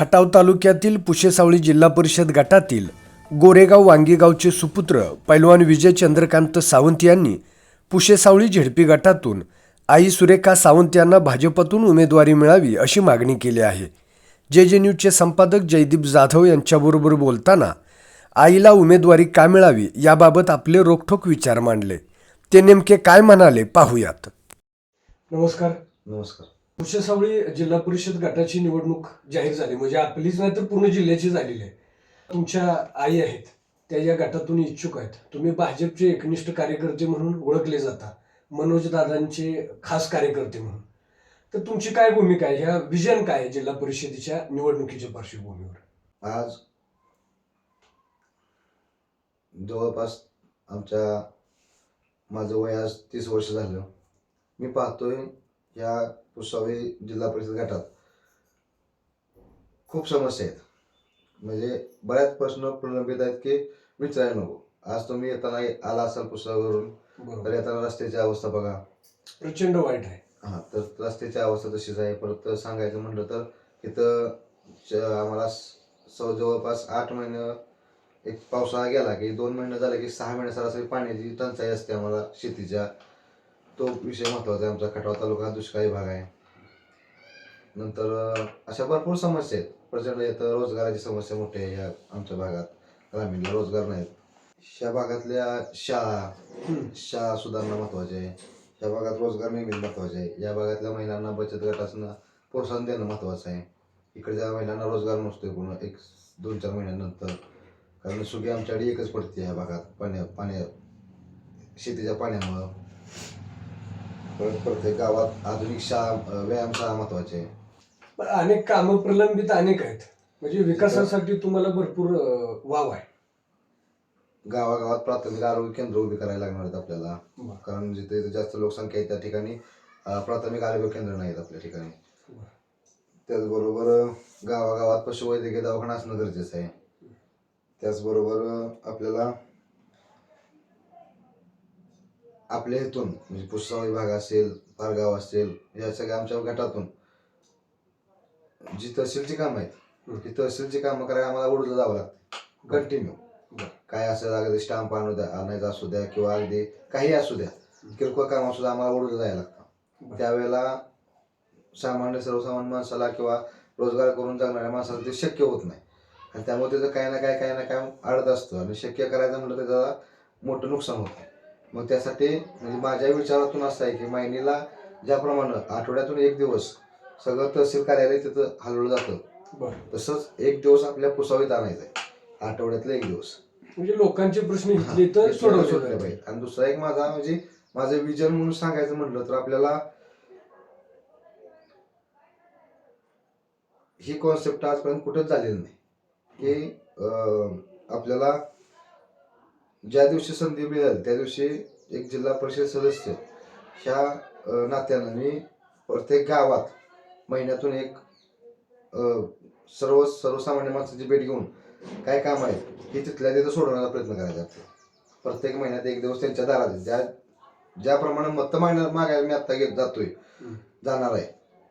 खटाव तालुक्यातील पुशेसावळी जिल्हा परिषद गटातील गोरेगाव वांगीगावचे सुपुत्र पैलवान विजय चंद्रकांत सावंत यांनी पुशेसावळी झेडपी गटातून आई सुरेखा सावंत यांना भाजपतून उमेदवारी मिळावी अशी मागणी केली आहे. जे जे न्यूजचे संपादक जयदीप जाधव यांच्याबरोबर बोलताना आईला उमेदवारी का मिळावी याबाबत आपले रोखठोक विचार मांडले. ते नेमके काय म्हणाले पाहूयात. नमस्कार. नमस्कार. पुशेसावळी जिल्हा परिषद गटाची निवडणूक जाहीर झाली. म्हणजे आपलीच नाही तर पूर्ण जिल्ह्याची झालेली आहे. तुमच्या आई आहेत त्या या गटातून इच्छुक आहेत. तुम्ही भाजपचे एकनिष्ठ कार्यकर्ते म्हणून ओळखले जाता. मनोज दादांचे खास कार्यकर्ते म्हणून. तर तुमची काय भूमिका आहे? ह्या विजन काय आहे जिल्हा परिषदेच्या निवडणुकीच्या पार्श्वभूमीवर? आज जवळपास आमच्या माझं वय आज तीस वर्ष झालं. मी पाहतोय या पुसावी जिल्हा परिषद गटात. खूप समस्या आहेत. म्हणजे बऱ्याच प्रश्न प्रलंबित आहेत की विचारायला नको. आज तुम्ही येताना आला असाल पुसावरून तर येताना रस्त्याची अवस्था बघा. प्रचंड वाईट आहे. हा तर रस्त्याची अवस्था तशीच आहे. परत सांगायचं म्हटलं तर इथं च- आम्हाला जवळपास आठ महिने एक पावसाळा गेला की दोन महिने झाले की सहा महिने सरासरी पाण्याची टंचाई असते आम्हाला शेतीच्या. तो विषय महत्त्वाचा आहे. आमचा खटाव तालुका हा दुष्काळी भाग आहे. नंतर अशा भरपूर समस्या आहेत. प्रचंड येतं रोजगाराची समस्या मोठी आहे या आमच्या भागात. ग्रामीणला रोजगार नाहीत. ह्या भागातल्या शाळा. शाळा सुधारणा महत्वाची आहे. या भागात रोजगार निर्मिती महत्त्वाचे आहे. या भागातल्या महिलांना बचत गटांना प्रोत्साहन देणं महत्वाचं आहे. इकडच्या महिलांना रोजगार नसतोय पूर्ण एक दोन चार महिन्यानंतर कारण सुगी आमच्याकडे एकच पडते या भागात. पाण्या पाण्या शेतीच्या पाण्यामुळं. परत प्रत्येक गावात आधुनिक शाळा व्यायामशाळा महत्वाची आहे. अनेक कामं प्रलंबित अनेक आहेत. म्हणजे विकासासाठी तुम्हाला भरपूर अं, वाव आहे. गावागावात प्राथमिक आरोग्य केंद्र उभी करायला लागणार आहेत आपल्याला. कारण जिथे जास्त लोकसंख्या आहे त्या ठिकाणी अं, प्राथमिक आरोग्य केंद्र नाहीत आपल्या ठिकाणी. त्याचबरोबर अं, गावागावात पशुवैद्यकीय दवाखाना असणं गरजेचं आहे. त्याचबरोबर अं, आपल्याला आपल्या इथून म्हणजे पुष्पा विभाग असेल पारगाव असेल या सगळ्या आमच्या गटातून जी तहसीलची कामं आहेत ती तहसीलची कामं करायला आम्हाला उडलं जावं लागतं. कंटिन्यू. काय असेल अगदी स्टाम्प आणू द्या आणायचा असू द्या किंवा अगदी काही असू द्या किरकोळ कामं सुद्धा आम्हाला उडलं जायला लागतं. त्यावेळेला सामान्य सर्वसामान्य माणसाला किंवा रोजगार करून जगणाऱ्या माणसाला ते शक्य होत नाही. आणि त्यामुळे त्याचं काही ना काय काही ना काय अडत असतं आणि शक्य करायचं म्हटलं तर त्याला मोठं नुकसान होतं मग त्यासाठी म्हणजे माझ्या विचारातून असं आहे की महिन्याला ज्याप्रमाणे आठवड्यातून एक दिवस सगळं तहसील कार्यालय तिथं हलवलं जातं. तसंच एक दिवस आपल्या पुसावीत आणायचं आहे आठवड्यातला एक दिवस. म्हणजे लोकांचे प्रश्न इथले तर सोडवले सोडवले पाहिजे पाहिजे. आणि दुसरा एक माझा म्हणजे माझं विजन म्हणून सांगायचं म्हटलं तर आपल्याला ही कॉन्सेप्ट आजपर्यंत कुठंच झालेली नाही. की आपल्याला ज्या दिवशी संधी मिळेल त्या दिवशी एक जिल्हा परिषद सदस्य ह्या नात्यानं मी प्रत्येक गावात महिन्यातून एक सर्व सर्वसामान्य माणसाची भेट घेऊन काय काम आहे हे तिथल्या तिथं सोडवण्याचा प्रयत्न करायचा प्रत्येक महिन्यात एक दिवस त्यांच्या दारात. ज्या ज्याप्रमाणे मत मागण्या मागायला मी आता घेत जातोय. जाणार आहे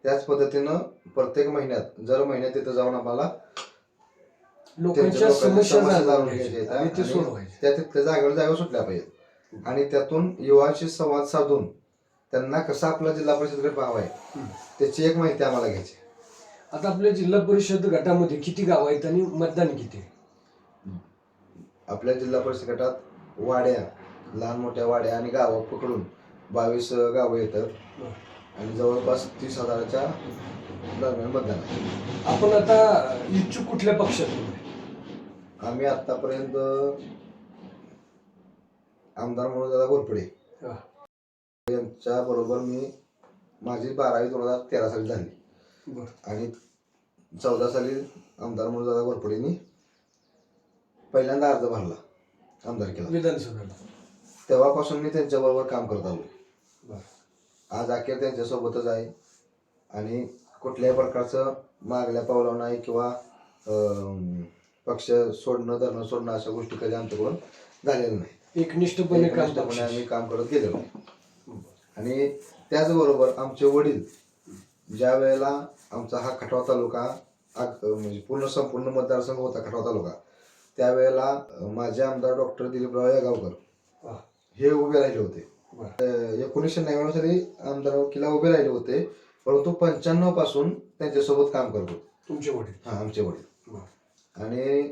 त्याच पद्धतीनं प्रत्येक महिन्यात जर महिन्यात तिथं जाऊन आम्हाला त्या तिथल्या जागेवर जागेवर सुटल्या पाहिजेत आणि त्यातून युवांशी संवाद साधून त्यांना कसा आपला जिल्हा परिषदकडे भाव आहे. त्याची एक माहिती आम्हाला घ्यायची आता आपल्या जिल्हा परिषद गटामध्ये किती गाव आहेत आणि मतदान किती आहे? आपल्या जिल्हा परिषद गटात वाड्या लहान मोठ्या वाड्या आणि गावं पकडून बावीस गावं येतात. आणि जवळपास तीस हजाराच्या दरम्यान मतदान आहे आपण आता इच्छुक कुठल्या पक्षातून आहे? आम्ही आतापर्यंत आमदार म्हणून दादा घोरपडे हा. यांच्या बरोबर मी माझी बारावी दोन हजार तेरा साली झाली. आणि चौदा साली आमदार म्हणून दादा घोरपडेनी पहिल्यांदा अर्ज भरला आमदार केला विधानसभेला. तेव्हापासून मी त्यांच्याबरोबर काम करत आलो. आज अखेर त्यांच्यासोबतच आहे. आणि कुठल्याही प्रकारचं मागल्या पावलावर नाही किंवा पक्ष सोडणं धरणं सोडणं अशा गोष्टी कधी आमच्याकडून झालेल्या नाही. एकनिष्ठपणे. आम्ही काम करत गेलेलो आणि त्याचबरोबर आमचे वडील ज्या वेळेला आमचा हा खटवा तालुका म्हणजे पूर्ण संपूर्ण मतदारसंघ होता खटाव तालुका त्यावेळेला माझे आमदार डॉक्टर दिलीपराव यागावकर. हे उभे राहिले होते एकोणीसशे नव्याण्णव साली आमदारकीला उभे राहिले होते परंतु पंच्याण्णवपासून त्यांच्यासोबत काम करत तुमचे वडील हा आमचे वडील. आणि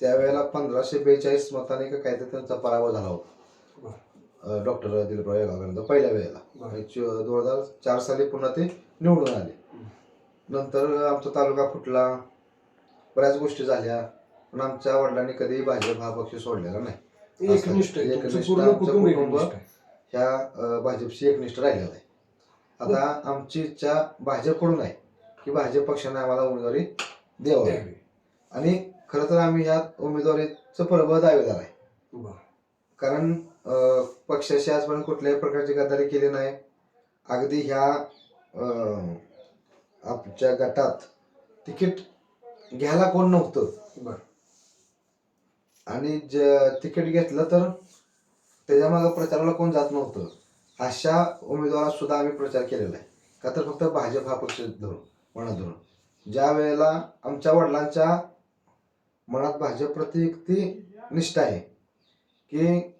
त्यावेळेला पंधराशे बेचाळीस मताने काहीतरी त्यांचा पराभव झाला होता. डॉक्टर दिलीपराव यागावकरांचा पहिल्या वेळेला. आणि दोन हजार चार साली पुन्हा ते निवडून आले. नंतर आमचा तालुका फुटला. बऱ्याच गोष्टी झाल्या. पण आमच्या वडिलांनी कधीही भाजप हा पक्ष सोडलेला नाही. एकनिष्ठ कुटुंब ह्या भाजपशी एकनिष्ठ राहिलेला आहे. आता आमची इच्छा भाजपकडून आहे की भाजप पक्षाने आम्हाला उमेदवारी द्यावी. आणि खरं तर आम्ही ह्या उमेदवारीचं परब दावेदार आहे. कारण पक्षाशी आजपर्यंत कुठल्याही प्रकारची गद्दारी केली नाही. अगदी ह्या आमच्या गटात तिकीट घ्यायला कोण नव्हतं. बर. आणि ज तिकीट घेतलं तर त्याच्या मागं प्रचाराला कोण जात नव्हतं. अशा उमेदवारात सुद्धा आम्ही प्रचार केलेला आहे. का तर फक्त भाजप हा पक्ष धरून मनात धरून. ज्या वेळेला आमच्या वडिलांच्या मनात भाजपप्रती इतकी निष्ठा आहे. की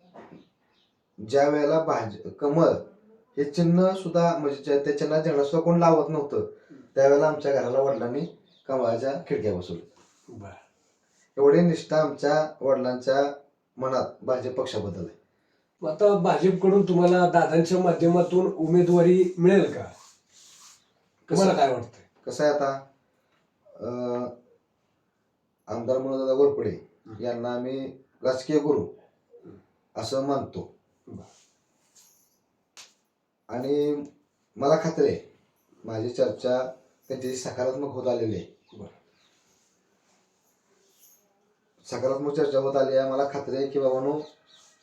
ज्या वेळेला भाज कमळ हे चिन्ह सुद्धा म्हणजे त्या चिन्हात झेंडा सुद्धा कोण लावत नव्हतं त्यावेळेला आमच्या घराला वडिलांनी कमळाच्या खिडक्या बसवल्या. एवढी निष्ठा आमच्या वडिलांच्या मनात भाजप पक्षाबद्दल आहे. आता भाजपकडून तुम्हाला दादांच्या माध्यमातून उमेदवारी मिळेल का? तुम्हाला काय वाटतंय? कसं आहे आता? आमदार मनोदादा गोरपडे यांना आम्ही राजकीय गुरु असं मानतो. आणि मला खात्री आहे माझी चर्चा त्यांची सकारात्मक होत आलेली आहे. सकारात्मक चर्चा होत आली आहे मला खात्री आहे की बाबांनो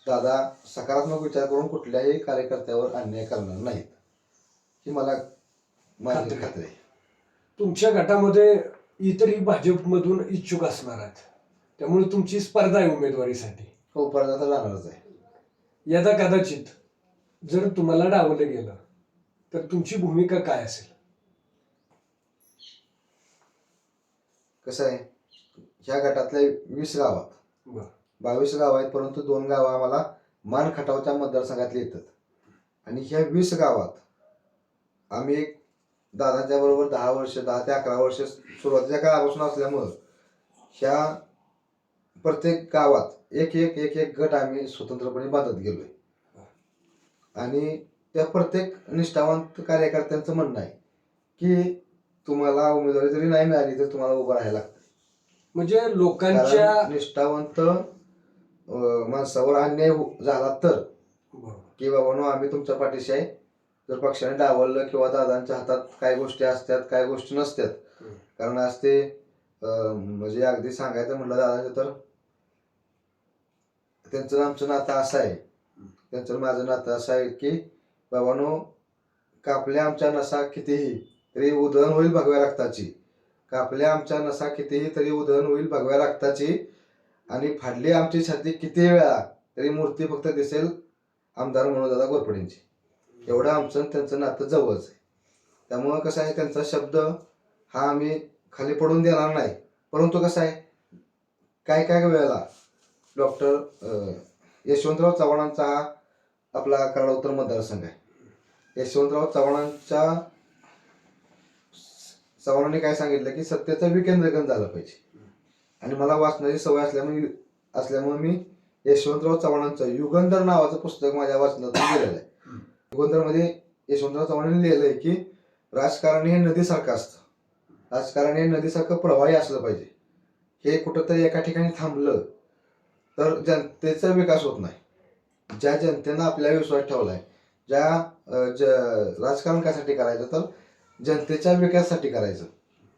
दादा सकारात्मक विचार करून कुठल्याही कार्यकर्त्यावर अन्याय करणार नाहीत ही मला माझी खात्री. आहे तुमच्या गटामध्ये इतरही भाजपमधून इच्छुक असणार आहेत त्यामुळे तुमची स्पर्धा आहे उमेदवारीसाठी हो परत आता जाणारच आहे यदा कदाचित जर तुम्हाला डावलं गेलं तर तुमची भूमिका काय असेल? कसं आहे? ह्या गटातल्या वीस गावात बरं. बावीस गाव आहेत परंतु दोन गावं आम्हाला मान खटावच्या मतदारसंघातले येतात. आणि ह्या वीस गावात आम्ही एक दादाच्या बरोबर दहा वर्ष दहा ते अकरा वर्ष सुरुवातीच्या काळापासून असल्यामुळं ह्या प्रत्येक गावात एक एक एक एक गट आम्ही स्वतंत्रपणे बांधत गेलोय. आणि त्या प्रत्येक निष्ठावंत कार्यकर्त्यांचं म्हणणं आहे की तुम्हाला उमेदवारी जरी नाही मिळाली तर तुम्हाला उभं राहायला लागतं म्हणजे लोकांच्या कारण निष्ठावंत अं, माणसावर अन्याय हो- झाला तर. की बाबांनो आम्ही तुमच्या पाठीशी आहे जर पक्षाने डावललं किंवा दादांच्या हातात काय गोष्टी असतात काय गोष्टी नसतात हम्म. कारण आज ते अं, म्हणजे अगदी सांगायचं म्हटलं दादाचं तर त्यांचं आमचं नातं असं आहे त्यांचं माझं नातं असं आहे की बाबानो कापल्या आमच्या नसा कितीही तरी उधळण होईल भगव्या रक्ताची. कापल्या आमच्या नसा कितीही तरी उधळण होईल भगव्या रक्ताची. आणि फाडली आमची छाती किती वेळा तरी मूर्ती फक्त दिसेल आमदार म्हणून दादा गोरपडेंची. एवढं आमचं त्यांचं नातं जवळच आहे. त्यामुळं कसं आहे त्यांचा शब्द हा आम्ही खाली पडून देणार नाही. परंतु कसं आहे काय काय वेळेला डॉक्टर यशवंतराव चव्हाणांचा हा आपला कराड उत्तर मतदारसंघ आहे. यशवंतराव चव्हाणांच्या चव्हाणांनी काय सांगितलं की सत्तेचं विकेंद्रीकरण झालं पाहिजे. आणि मला वाचण्याची सवय असल्यामुळे असल्यामुळे मी यशवंतराव चव्हाणांचं युगंधर नावाचं पुस्तक माझ्या वाचनातून गेलेलं आहे. युगंधरमध्ये यशवंतराव चव्हाणांनी लिहिलं आहे की राजकारण हे नदीसारखं असतं. राजकारण हे नदीसारखं प्रवाही असलं पाहिजे. हे कुठंतरी एका ठिकाणी थांबलं तर जनतेचा विकास होत नाही. ज्या जनतेनं आपल्यावर विश्वास ठेवलाय ज्या ज राजकारण कशासाठी करायचं तर जनतेच्या विकासासाठी करायचं.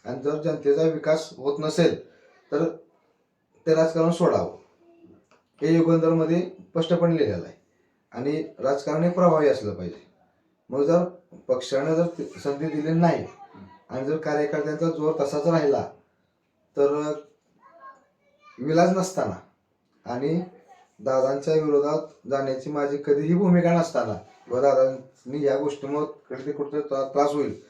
आणि जर जनतेचा विकास होत नसेल तर ते राजकारण सोडावं. हे युगंधरमध्ये स्पष्टपणे लिहिलेलं आहे. आणि राजकारण हे प्रभावी असलं पाहिजे. मग जर पक्षाने जर संधी दिली नाही आणि जर कार्यकर्त्यांचा जोर तसाच राहिला तर विलाज नसताना आणि दादांच्या विरोधात जाण्याची माझी कधीही भूमिका नसताना. किंवा दादांनी या गोष्टीमुळे कुठे त्रास होईल.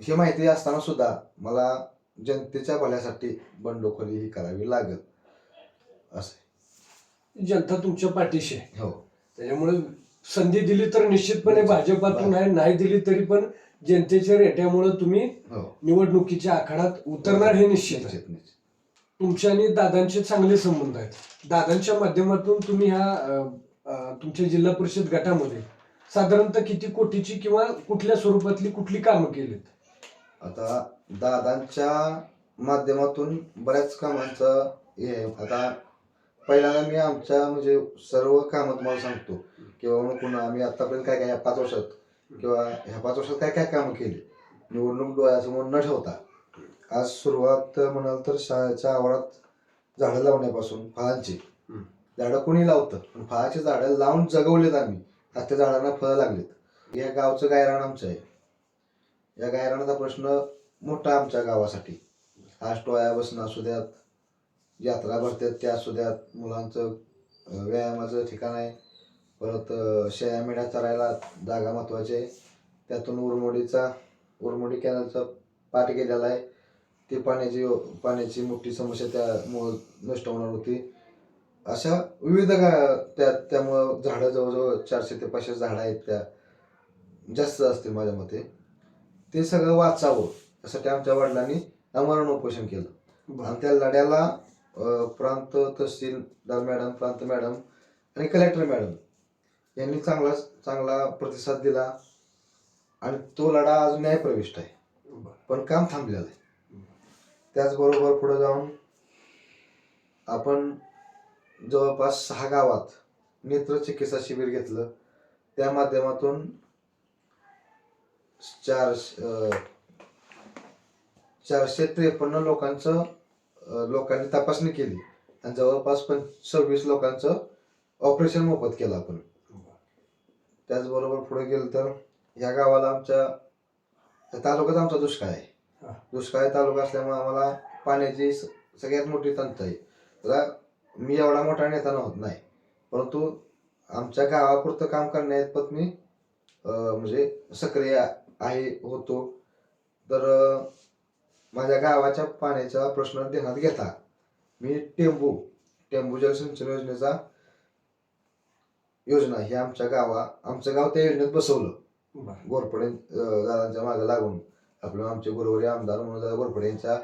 ही माहिती असताना सुद्धा मला जनतेच्या भल्यासाठी बंडखोरी ही करावी लागेल. असं. जनता तुमच्या पाठीशी. हो. त्याच्यामुळे संधी दिली तर निश्चितपणे भाजपातून आहे. नाही दिली तरी पण जनतेच्या रेट्यामुळे तुम्ही हो. निवडणुकीच्या आखाड्यात उतरणार हे निश्चित. तुमच्या आणि दादांचे चांगले संबंध आहेत. दादांच्या माध्यमातून तुम्ही ह्या तुमच्या जिल्हा परिषद गटामध्ये साधारणतः किती कोटीची किंवा कुठल्या स्वरूपातली कुठली कामं केलीत? आता दादांच्या माध्यमातून बऱ्याच कामांचं हे आहे. आता पहिल्यांदा मी आमच्या म्हणजे सर्व कामं तुम्हाला सांगतो. किंवा मग पुन्हा आम्ही आतापर्यंत काय काय ह्या पाच वर्षात किंवा ह्या पाच वर्षात काय काय कामं केली? निवडणूक डोळ्यासमोर न ठेवता. आज सुरुवात म्हणाल तर शाळेच्या आवारात झाडं लावण्यापासून फळांची. झाडं कोणी लावतं? पण फळाची झाडं लावून जगवलेत आम्ही. आज त्या झाडांना फळं लागलीत. या गावचं गायरान आमचं आहे. या गायरानाचा प्रश्न मोठा आमच्या गावासाठी. आज टोळ्या बसणं असू द्यात यात्रा भरतात त्या असू द्यात मुलांचं व्यायामाचं ठिकाण आहे. परत अं, शेळ्या मेंढ्या चरायला जागा महत्वाची आहे. त्यातून उरमोडीचा उरमोडी कॅनलचा पाठ गेलेला आहे. ती पाण्याची पाण्याची मोठी समस्या त्यामुळं नष्ट होणार होती. अशा विविध त्या त्यामुळं झाडं जवळजवळ चारशे ते पाचशे झाडं आहेत त्या. जास्त असतील माझ्या मते. ते सगळं वाचावं यासाठी आमच्या वडिलांनी आमरण उपोषण केलं. आणि त्या लढ्याला प्रांत तहसीलदार मॅडम प्रांत मॅडम आणि कलेक्टर मॅडम यांनी चांगला चांगला प्रतिसाद दिला. आणि तो लढा आज न्यायप्रविष्ट आहे. पण काम थांबलेलं आहे. त्याचबरोबर पुढे जाऊन आपण जवळपास सहा गावात नेत्र चिकित्सा शिबिर घेतलं. त्या माध्यमातून चार चारशे त्रेपन्न लोकांचं लोकांनी तपासणी केली. आणि जवळपास पण सव्वीस लोकांचं ऑपरेशन मोफत केलं आपण. त्याचबरोबर पुढे गेलं तर ह्या गावाला आमच्या तालुक्यात आमचा दुष्काळ आहे. दुष्काळी तालुका असल्यामुळे आम्हाला पाण्याची सगळ्यात मोठी टंचाई आता मी एवढा मोठा नेता नव्हत नाही. परंतु आमच्या गावापुरतं काम करण्यात मी म्हणजे सक्रिय आहे होतो. तर माझ्या गावाच्या पाण्याचा प्रश्न ध्यानात घेता मी टेंबू टेंबू जलसिंचन योजनेचा योजना ही आमच्या गावा आमचं गाव त्या योजनेत बसवलं. गोरपडे दादांच्या मागे लागून. आपलं आमचे गुरुवारी आमदार म्हणून दादा यांच्या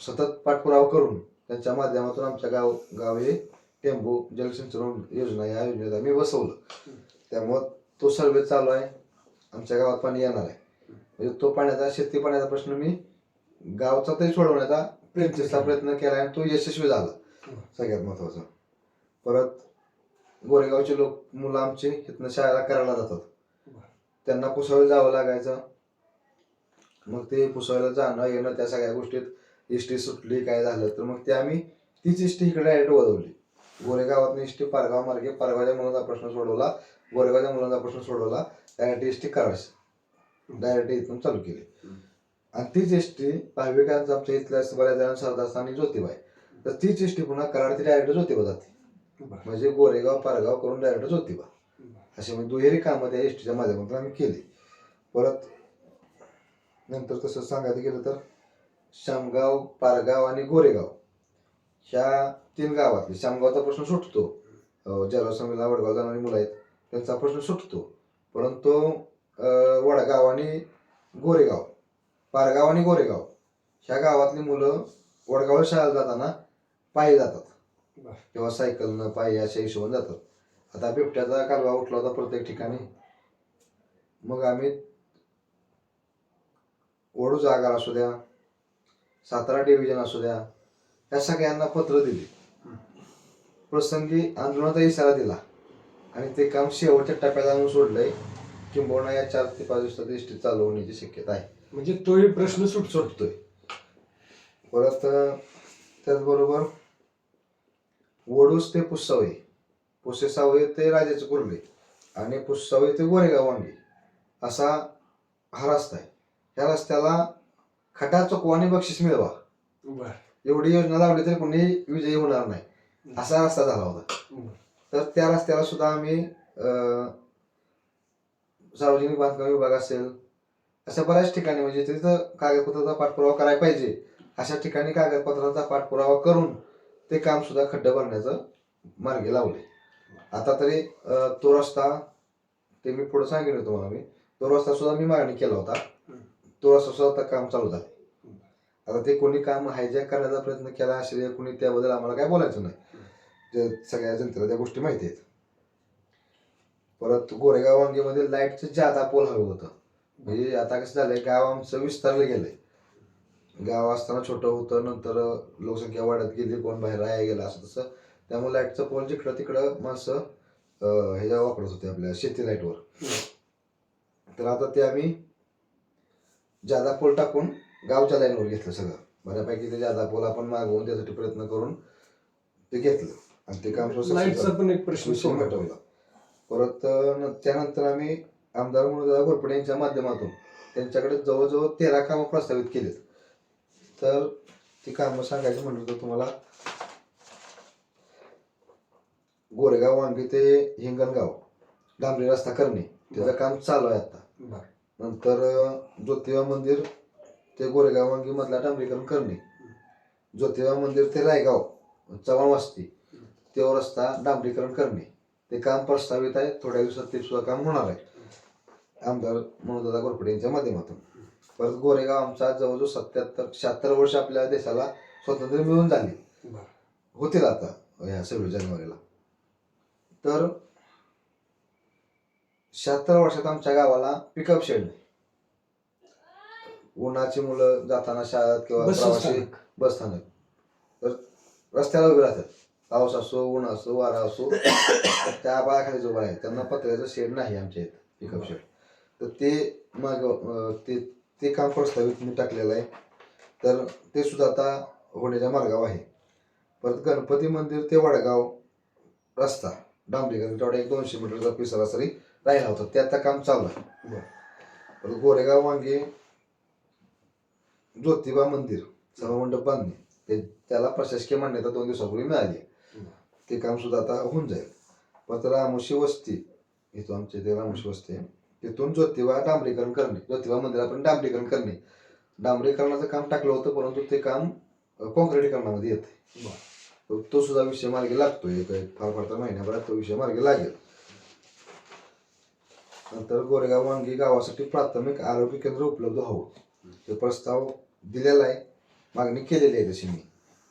सतत पाठपुरावा करून त्यांच्या माध्यमातून आमच्या गाव गाव हे टेंबू जलसिंचन योजना या योजनेत आम्ही बसवलं त्यामुळं तो सर्वे चालू आहे आमच्या गावात पाणी येणार आहे. म्हणजे तो पाण्याचा शेती पाण्याचा प्रश्न मी गावचा तरी सोडवण्याचा प्रयत्नचा प्रयत्न केला आणि तो यशस्वी झाला. सगळ्यात महत्त्वाचा. परत गोरेगावचे लोक मुलं आमची इथनं शाळेला करायला जातात. त्यांना पुसावलं जावं लागायचं. मग ते पुसायला जाणं येणं त्या सगळ्या गोष्टीत इष्टी सुटली काय झालं तर मग ते आम्ही तीच इष्टी इकडे डायरेक्ट वळवली. गोरेगावात इष्टी पारगाव मार्गे पारगावच्या मुलांचा प्रश्न सोडवला गोरेगावच्या मुलांचा प्रश्न सोडवला डायरेक्ट इष्टी करायची. डायरेक्ट इथून चालू केली. आणि तीच एसटी भाविकांचा आमच्या इथल्या बऱ्याच जणांना सरदास आणि ज्योतिबाई. तर तीच एसटी पुन्हा कराड ते डायरेक्ट ज्योतिबा जाते. म्हणजे गोरेगाव पारगाव करून डायरेक्ट ज्योतिबा. असे म्हणजे दुहेरी कामं त्या एसटीच्या माध्यमातून आम्ही केली. परत नंतर तसं सांगायचं गेलं तर शामगाव पारगाव आणि गोरेगाव. ह्या तीन गावातले. शामगावचा प्रश्न सुटतो. जळगाव समीला वडगाव जाणारी मुलं आहेत त्यांचा प्रश्न सुटतो. परंतु वडगाव आणि गोरेगाव पारगाव आणि गोरेगाव ह्या गावातली मुलं वडगाव शाळेला जाताना पायी जातात. किंवा सायकलनं पायी अशा हिशोबाने जातात. आता बिबट्याचा कालवा उठला होता प्रत्येक ठिकाणी. मग आम्ही वडू जागार असू द्या सातारा डिव्हिजन असू द्या या सगळ्यांना पत्र दिली. प्रसंगी आंदोलनाचा इशारा दिला. आणि ते काम शेवटच्या टप्प्यात आणून सोडलंय. किंबहुना या चार ते पाच दिवसात एसटी चालू होण्याची शक्यता आहे. म्हणजे तोही प्रश्न सुट सुटतोय. परत त्याचबरोबर वडूस ते पुसावळे पुसेसावळे ते राजाचे कुर्ले आणि पुसावळे ते गोरेगाव वांगी असा हा रस्ता आहे. ह्या रस्त्याला खटा चुकवाने बक्षीस मिळवा. एवढी योजना लावली तरी कोणी विजयी होणार नाही. असा रस्ता झाला होता. तर त्या रस्त्याला सुद्धा आम्ही सार्वजनिक बांधकाम विभाग असेल अशा बऱ्याच ठिकाणी म्हणजे तिथं कागदपत्राचा पाठपुरावा करायला पाहिजे. अशा ठिकाणी कागदपत्राचा पाठपुरावा करून ते काम सुद्धा खड्डे भरण्याचं मार्गी लावले. आता तरी तो रस्ता ते मी पुढे सांगेन तुम्हाला मी तो रस्ता सुद्धा मी मागणी केला होता. तो रस्ता आता काम चालू झालं. आता ते कोणी काम हायजॅक करण्याचा प्रयत्न केला असेल कोणी त्याबद्दल आम्हाला काय बोलायचं नाही. सगळ्या जनतेला त्या गोष्टी माहिती आहेत. परत गोरेगाव वांगीमध्ये लाईटचं जादा पोल हवं होतं. म्हणजे आता कसं झालंय गाव आमचं विस्तारलं गेलंय. गाव असताना छोटं होतं नंतर लोकसंख्या वाढत गेली कोण बाहेर राहायला गेला असं तसं. त्यामुळे लाईटचं पोल जिकडं तिकडं माणसं ह्याच्या वापरत होते आपल्या शेती लाईटवर. तर आता ते आम्ही जादा पोल टाकून गावच्या लाईनवर घेतलं सगळं बऱ्यापैकी ते जादा पोल आपण मागवून त्यासाठी प्रयत्न करून ते घेतलं आणि ते काम. पण एक प्रश्न सोडवला. परत त्यानंतर आम्ही आमदार म्हणून घोरपडे यांच्या माध्यमातून त्यांच्याकडे जवळजवळ तेरा कामं प्रस्तावित केलीत तर ती कामं सांगायची म्हटलं तर तुम्हाला गोरेगाव वांगी ते हिंगणगाव डांबरी रस्ता करणे त्याचं काम चालू आहे आता. नंतर ज्योतिबा मंदिर ते गोरेगाव वांगी मधला डांबरीकरण करणे. ज्योतिबा मंदिर ते रायगाव चव्हाण वस्ती तो रस्ता डांबरीकरण करणे. ते काम प्रस्तावित आहे. थोड्या दिवसात ते सुद्धा काम होणार आहे. आमदार मनोदादा घोरपडे यांच्या माध्यमातून. परत गोरेगाव आमचा जवळजवळ सत्याहत्तर शहात्तर वर्ष आपल्या देशाला स्वातंत्र्य मिळून झाली. होतील आता ह्या सव्वीस जानेवारीला. तर शहात्तर वर्षात आमच्या गावाला पिकअप शेड नाही. उन्हाची मुलं जाताना शाळेत किंवा बस प्रवासी स्थानक. बस स्थानक. तर रस्त्याला उभे राहतात. पाऊस असो ऊन असो वारा असो त्या बाळाखाली उभा आहे त्यांना पत्र्याचं शेड नाही आमच्या इथं पिकअप शेड तर ते मग अं, ते ते काम प्रस्तावित मी टाकलेलं आहे. तर ते सुद्धा आता होण्याच्या मार्गावर आहे. परत गणपती मंदिर ते वडगाव रस्ता डांबरीकरण तेवढा एक दोनशे मीटरचा पी सरासरी राहिला होता ते आता काम चालू आहे. बरं. परत गोरेगाव वांगे ज्योतिबा मंदिर सभामंडप बांधणे ते त्याला प्रशासकीय मान्यता दोन दिवसापूर्वी मिळाली. ते काम सुद्धा आता होऊन जाईल. परत रामोशी वस्ती इथं आमच्या इथे रामोशी वस्ती आहे. तिथून ज्योतिबा डांबरीकरण करणे ज्योतिबा मंदिरापर्यंत डांबरीकरण करणे. डांबरीकरणाचं काम टाकलं होतं परंतु ते काम कॉन्क्रिटीकरणामध्ये येते तो सुद्धा विषय मार्गी लागतो एक एक फार फार तर महिन्याभरात तो विषय मार्गी लागेल. नंतर गोरेगाव वांगी गावासाठी प्राथमिक आरोग्य केंद्र उपलब्ध हवं. ते प्रस्ताव दिलेला आहे. मागणी केलेली आहे तशी मी.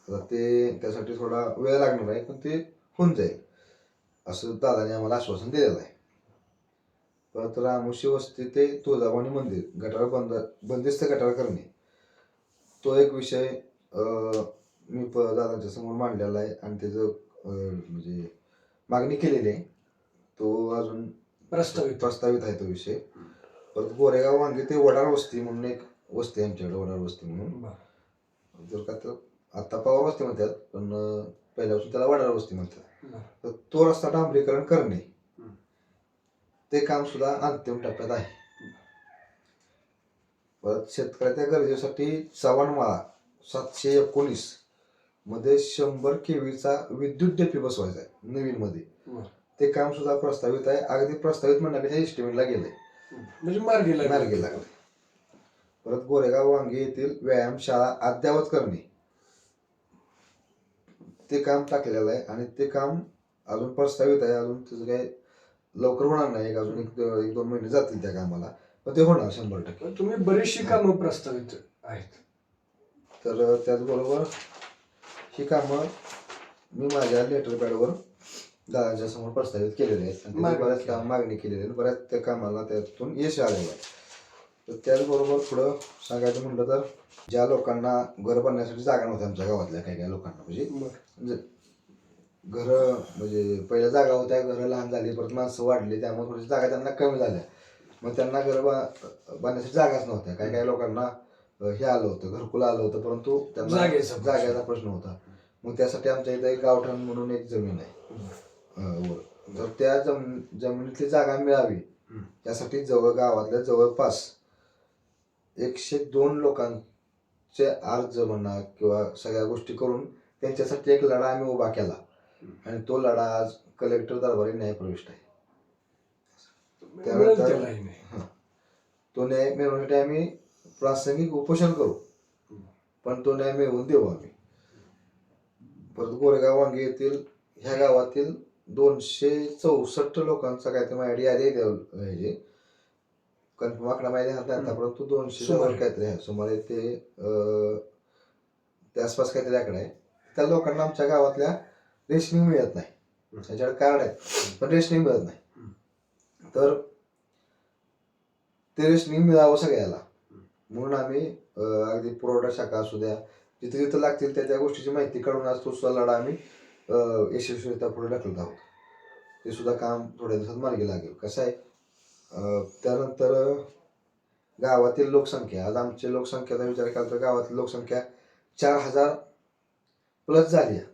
आता ते त्यासाठी थोडा वेळ लागणार आहे पण ते होऊन जाईल. असं दादाने आम्हाला आश्वासन दिलेलं आहे. परत रामोशी वस्ती ते तुळजाभवानी मंदिर गटार बंद बंदिस्त गटार करणे. तो एक विषय मी प दादांच्या समोर मांडलेला आहे. आणि त्याचं म्हणजे मागणी केलेली आहे. तो अजून प्रस्तावित प्रस्तावित आहे तो विषय परत गोरेगाव वांगे ते वडार वस्ती म्हणून एक वस्ती आहे आमच्याकडे वडार वस्ती म्हणून. जर का तर आता पवार वस्ती म्हणतात पण पहिल्यापासून त्याला वडार वस्ती म्हणतात. तर तो रस्ता डांबरीकरण करणे. ते काम सुद्धा अंतिम टप्प्यात आहे परत शेतकऱ्याच्या गरजेसाठी चव्हाणमाळा सातशे एकोणीसमध्ये शंभर केवीचा विद्युत डेपी बसवायचा आहे नवीन मध्ये. ते काम सुद्धा प्रस्तावित आहे. अगदी प्रस्तावित म्हणण्यापेक्षा एस्टिमेटला गेलंय म्हणजे मार्गी लागली. मार्गी लागले. परत गोरेगाव वांगी येथील व्यायामशाळा अद्ययावत करणे. ते काम टाकलेलं आहे आणि ते काम अजून प्रस्तावित आहे. अजून त्याचं काय लवकर होणार नाही. एक अजून एक एक दोन महिने जातील त्या कामाला. पण ते होणार शंभर टक्के. तुम्ही बरीचशी कामं प्रस्तावित आहेत. तर त्याचबरोबर ही कामं मी माझ्या लेटर पॅडवर समोर प्रस्तावित केलेले आहेत. बऱ्याच. काम मागणी केलेली आहे बऱ्याच त्या कामाला त्यातून यश आलेलं आहे. तर त्याचबरोबर पुढं सांगायचं म्हटलं तर ज्या लोकांना घर बांधण्यासाठी जागा नव्हत्या आमच्या गावातल्या काही काही लोकांना. म्हणजे. म्हणजे घरं म्हणजे पहिल्या जागा होत्या घरं लहान झाली परत माणसं वाढली त्यामुळे थोडी जागा त्यांना कमी झाल्या. मग त्यांना घर बांधण्यासाठी जागाच नव्हत्या. काही काही लोकांना हे आलं होतं घरकुलं आलं होतं परंतु त्यांना. जागेचा प्रश्न. होता. मग त्यासाठी आमच्या इथं एक गावठाण म्हणून एक जमीन आहे. अं, तर त्या जम जमिनीतली जागा मिळावी हम्म. त्यासाठी जवळ गावातल्या जवळपास एकशे दोन लोकांचे अर्ज म्हणा किंवा सगळ्या गोष्टी करून त्यांच्यासाठी एक लढा आम्ही उभा केला. आणि तो लढा आज कलेक्टर दरबारी न्यायप्रविष्ट आहे. मिळेल त्यानंतर- त्यालाही नाही हं. तो न्याय मिळवण्यासाठी आम्ही प्रासंगिक उपोषण करू. पण तो न्याय मिळवून देऊ आम्ही. परत गोरेगाव वांगी येथील ह्या गावातील दोनशे चौसष्ट लोकांचा काय ते माझ्याकडे यादी आहे त्या ह्याची कन्फर्म आकडा माहिती हात नाही आता परंतु दोनशे. जवळ काहीतरी आहे. सुमारे ते अं, त्या आसपास काहीतरी आकडा आहे. त्या लोकांना आमच्या गावातल्या रेशनिंग मिळत नाही. त्याच्याकडे कार्ड आहे पण रेशनिंग मिळत नाही. तर ते रेशनिंग मिळावं सगळ्याला. म्हणून आम्ही अगदी पुरवठा शाखा असू द्या जिथे जिथे लागतील त्या त्या गोष्टीची माहिती काढून आज तो लढा आम्ही यशस्वीरित्या पुढे ढकलत आहोत. ते सुद्धा काम थोड्या दिवसात मार्गी लागेल. कसं आहे? त्यानंतर गावातील लोकसंख्या. आज आमची लोकसंख्येचा विचार केला तर गावातील लोकसंख्या चार हजार प्लस झाली आहे.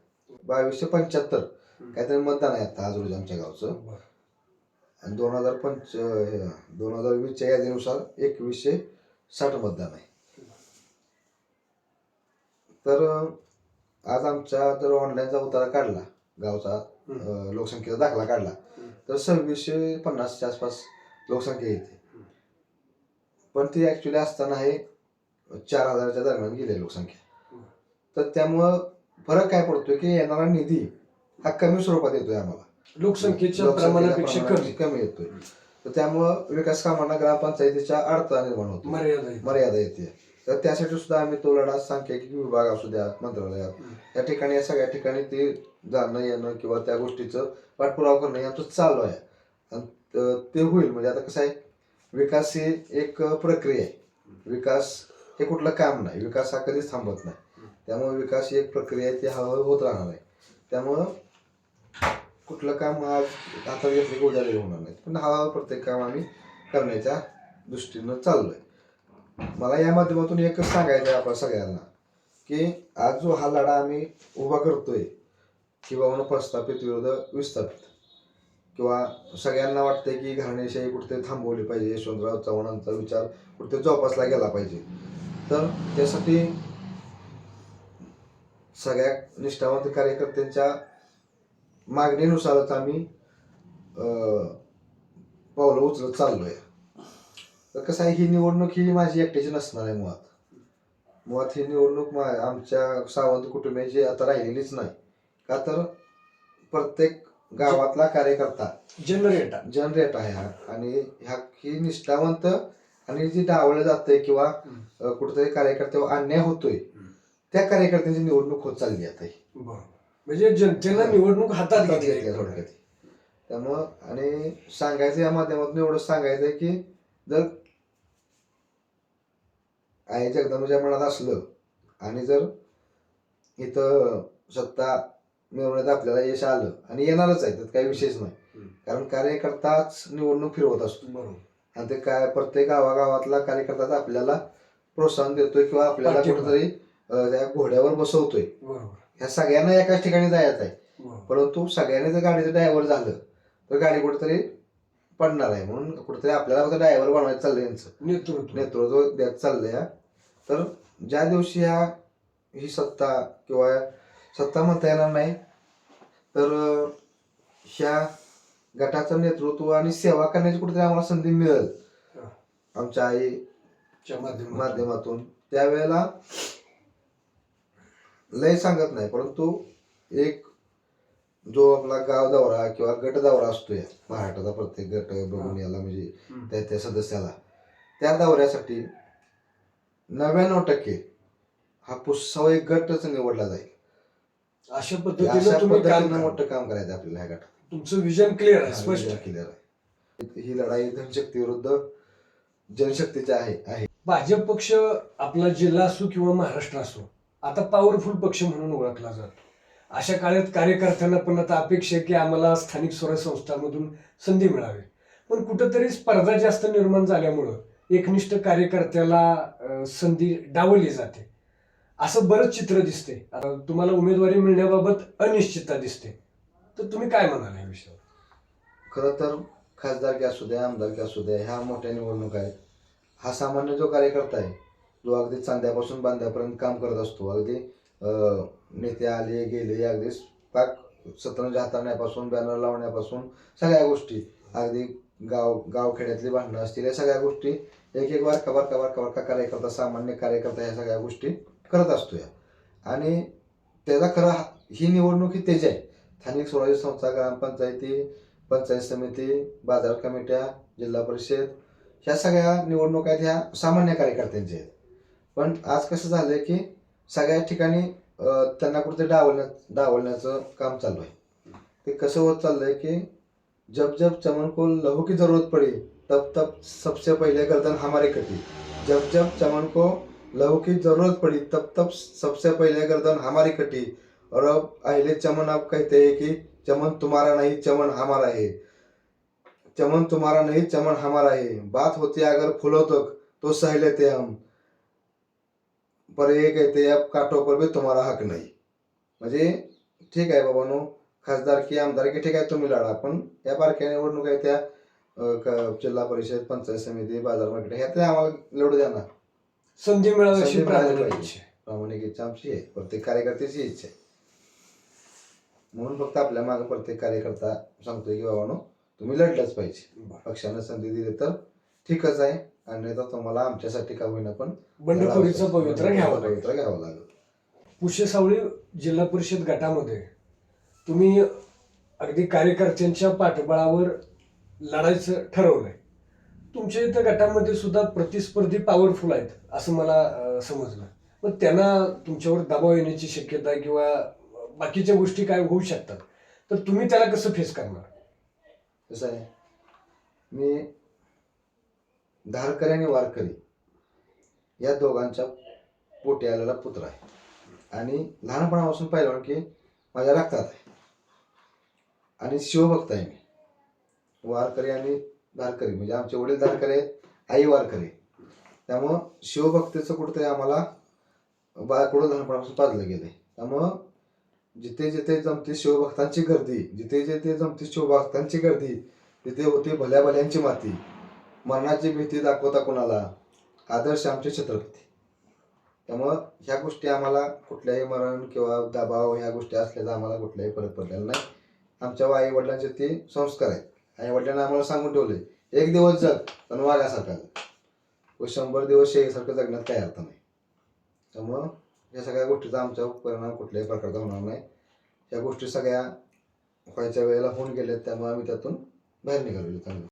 बावीसशे पंच्याहत्तर. काहीतरी मतदान आहे आता आज रोजी आमच्या गावचं. आणि दोन हजार पंच दोन हजार वीसच्या यादीनुसार एकवीसशे साठ मतदान आहे. तर आज आमचा जर ऑनलाईनचा उतारा काढला. गावचा लोकसंख्येचा दाखला काढला. तर सव्वीसशे पन्नासच्या आसपास लोकसंख्या येते. पण ती ॲक्च्युली असताना आहे चार हजाराच्या दरम्यान गेली लोकसंख्या. तर त्यामुळं फरक काय पडतोय की येणारा निधी हा कमी स्वरूपात येतोय आम्हाला. लोकसंख्येच्या प्रमाणापेक्षा कमी. येतोय. तर त्यामुळं विकास कामांना ग्रामपंचायतीच्या अडथळा निर्माण होतो. मर्यादा येते. तर त्यासाठी सुद्धा आम्ही तो लढा सांख्यिकी विभाग असू द्या मंत्रालयात. या ठिकाणी या सगळ्या ठिकाणी ते जाणं येणं किंवा त्या गोष्टीचं पाठपुरावा करणं यांचं चालू आहे. आणि त- होईल. म्हणजे आता कसं आहे विकास ही एक प्रक्रिया आहे. विकास हे कुठलं काम नाही. विकास हा कधीच थांबत नाही. त्यामुळे विकास ही एक प्रक्रिया आहे ती हळूहळू होत राहणार आहे. त्यामुळं कुठलं काम आज हातात घेतलं की उद्या होणार नाही. पण हळूहळू प्रत्येक काम आम्ही करण्याच्या दृष्टीनं चाललोय. मला या माध्यमातून एकच सांगायचं आहे आपण सगळ्यांना की आज जो हा लढा आम्ही उभा करतोय किंवा म्हणून प्रस्थापित विरुद्ध विस्थापित किंवा सगळ्यांना वाटतंय की घराणेशाही कुठे थांबवली पाहिजे यशवंतराव चव्हाणांचा विचार कुठे जोपासला गेला पाहिजे. तर त्यासाठी सगळ्या निष्ठावंत कार्यकर्त्यांच्या मागणीनुसारच आम्ही अं, पावलं उचलत चाललोय. तर कसं आहे ही निवडणूक ही माझी एकट्याची नसणार आहे मुळात. मुळात ही निवडणूक मा आमच्या सावंत कुटुंबियाची आता राहिलेलीच नाही. का तर प्रत्येक गावातला कार्यकर्ता जनरेटर. जनरेट आहे हा. आणि ह्या ही निष्ठावंत आणि जी डावलं जातंय किंवा कुठेतरी कार्यकर्त्यावर अन्याय होतोय त्या कार्यकर्त्यांची निवडणूक होत चालली आता ही. म्हणजे जनतेनं निवडणूक हातात घेतली. थोडक्यात. त्यामुळं आणि सांगायचं या माध्यमातून एवढं सांगायचं आहे की जर आई जगदंबाच्या मनात असलं आणि जर इथं सत्ता मिळवण्यात आपल्याला यश आलं आणि येणारच आहे त्यात काही विशेष नाही. कारण कार्यकर्ताच निवडणूक फिरवत असतो. बरोबर. आणि ते काय प्रत्येक गावागावातला कार्यकर्ताच आपल्याला प्रोत्साहन देतोय किंवा आपल्याला. कुठेतरी त्या घोड्यावर बसवतोय. ह्या सगळ्यांना एकाच ठिकाणी जायचं आहे. परंतु सगळ्यांनी जर गाडीचं ड्रायव्हर झालं तर गाडी कुठेतरी पडणार आहे. म्हणून कुठेतरी आपल्याला फक्त ड्रायव्हर बनवायचं चाललंय यांचं. नेतृत्व. नेतृत्व द्यायचं चाललंय. तर ज्या दिवशी ह्या ही सत्ता किंवा सत्ता म्हणता येणार नाही तर ह्या गटाचं नेतृत्व आणि सेवा करण्याची कुठेतरी आम्हाला संधी मिळेल. आमच्या आई च्या माध्यमातून त्यावेळेला लय सांगत नाही परंतु एक जो आपला गाव दौरा किंवा गट दौरा असतोय महाराष्ट्राचा प्रत्येक गट बघून याला म्हणजे. त्या त्या सदस्याला त्या दौऱ्यासाठी नव्याण्णव टक्के हा पुस्तव एक गटच निवडला जाईल अशा अशा पद्धतीनं तुम्ही काम पद्धतीनं करा. मोठं काम करायचं आपल्याला ह्या गटात तुमचं विजन क्लिअर आहे स्पष्ट आहे. clear आहे. ही लढाई धनशक्ती विरुद्ध जनशक्तीची आहे आहे भाजप पक्ष आपला जिल्हा असो किंवा महाराष्ट्र असो आता पॉवरफुल पक्ष म्हणून ओळखला जातो अशा काळात कार्यकर्त्यांना पण आता अपेक्षा आहे की आम्हाला स्थानिक स्वराज्य संस्थांमधून संधी मिळावी पण कुठंतरी स्पर्धा जास्त निर्माण झाल्यामुळं एकनिष्ठ कार्यकर्त्याला संधी डावली जाते. असं बरंच चित्र दिसते. आता तुम्हाला उमेदवारी मिळण्याबाबत अनिश्चितता दिसते. तर तुम्ही काय म्हणाल या विषयावर? खरं तर खासदारकी असू द्या आमदारकी असू द्या ह्या मोठ्या निवडणूक आहेत. हा सामान्य जो कार्यकर्ता आहे जो अगदी चांद्यापासून बांध्यापर्यंत काम करत असतो अगदी नेते आले गेले अगदी पाक सतरंज हाताळण्यापासून बॅनर लावण्यापासून सगळ्या गोष्टी अगदी गाव गावखेड्यातली भांडणं असतील या सगळ्या गोष्टी एक एक वारका वारका वारका का कार्यकर्ता सामान्य कार्यकर्ता ह्या सगळ्या गोष्टी करत असतो या आणि त्याचा खरा ही निवडणूक ही त्याची आहे. स्थानिक स्वराज्य संस्था ग्रामपंचायती पंचायत समिती बाजार कमिट्या जिल्हा परिषद ह्या सगळ्या निवडणुका आहेत ह्या सामान्य कार्यकर्त्यांच्या आहेत. पण आज कसं झालंय की सगळ्या ठिकाणी त्यांना कुठे डावलण्या डावलण्याचं काम चालू आहे. ते कसं होत चाललं आहे की जब जब चमन को लहू की जरूरत पड़ी तब तब सबसे पहले गर्दन हमारी कटी जब जब चमन को लहू की ज़रूरत पड़ी तब तब सबसे पहले गर्दन हमारी कटी और अब अहले चमन अब कहते हैं कि चमन तुम्हारा नहीं चमन हमारा है। चमन तुम्हारा नहीं चमन हमारा है। बात होती है अगर फूलों तक तो सह लेते हम। पर ये कहते हैं अब काटो पर भी तुम्हारा हक नहीं। म्हणजे ठीक आहे बाबांनो खासदारकी आमदारकी ठीक आहे तुम्ही लढा पण या बारक्या निवडणूक आहे त्या अं, क- जिल्हा परिषद पंचायत समिती बाजार मार्केट ह्या तर आम्हाला लढू द्या ना. संधी मिळावी अशी संधी मिळाली प्रामाणिक पाहिजे. इच्छा आहे. प्रामाणिक इच्छा आमची आहे. प्रत्येक कार्यकर्त्याची इच्छा आहे. म्हणून फक्त आपल्या मागे प्रत्येक कार्यकर्ता सांगतोय की बाबांनो तुम्ही लढलंच पाहिजे. बरं. पक्षानं संधी दिली तर ठीकच आहे. आणि तर तुम्हाला आमच्यासाठी का होईना पण बंडखोरीचं पवित्र घ्यावं लागेल. पवित्र घ्यावं लागेल. पुशेसावळी जिल्हा परिषद गटामध्ये तुम्ही अगदी कार्यकर्त्यांच्या पाठबळावर लढायचं ठरवलंय. तुमच्या इथं गटामध्ये सुद्धा प्रतिस्पर्धी पॉवरफुल आहेत असं मला समजलं. मग त्यांना तुमच्यावर दबाव येण्याची शक्यता किंवा बाकीच्या गोष्टी काय होऊ शकतात तर तुम्ही त्याला कसं फेस करणार? कसं आहे. मी धारकरी आणि वारकरी या दोघांच्या पोटी आलेला पुत्र आहे. आणि लहानपणापासून पाहिलं की माझ्या रक्तात आहे. आणि शिवभक्त आहे मी. वारकरी आणि दारकरी म्हणजे आमचे वडील दारकरी आहेत आई वारकरी. त्यामुळं शिवभक्तीचं कुठंतरी आम्हाला बाळकडून लहानपणापासून पाजलं गेलं आहे त्यामुळं जिथे जिथे जमते शिवभक्तांची गर्दी जिथे जिथे जमते शिवभक्तांची गर्दी तिथे होते भल्या भल्यांची माती. मरणाची भीती दाखवता कोणाला? आदर्श आमचे छत्रपती. त्यामुळं ह्या गोष्टी आम्हाला कुठल्याही मरण किंवा दबाव ह्या गोष्टी असल्याचा आम्हाला कुठल्याही फरक पडलेला नाही. आमच्या आई वडिलांचे ते संस्कार आहेत. आई वडिलांना आम्हाला सांगून ठेवले एक दिवस जग पण वाघासारखा जग व शंभर दिवस शेळीसारखं जगण्यात काही अर्थ नाही. त्यामुळं या सगळ्या गोष्टीचा आमच्यावर परिणाम कुठल्याही प्रकारचा होणार नाही. या गोष्टी सगळ्या व्हायच्या वेळेला होऊन गेल्यात त्यामुळे आम्ही त्यातून बाहेर निघालेलो चांगलं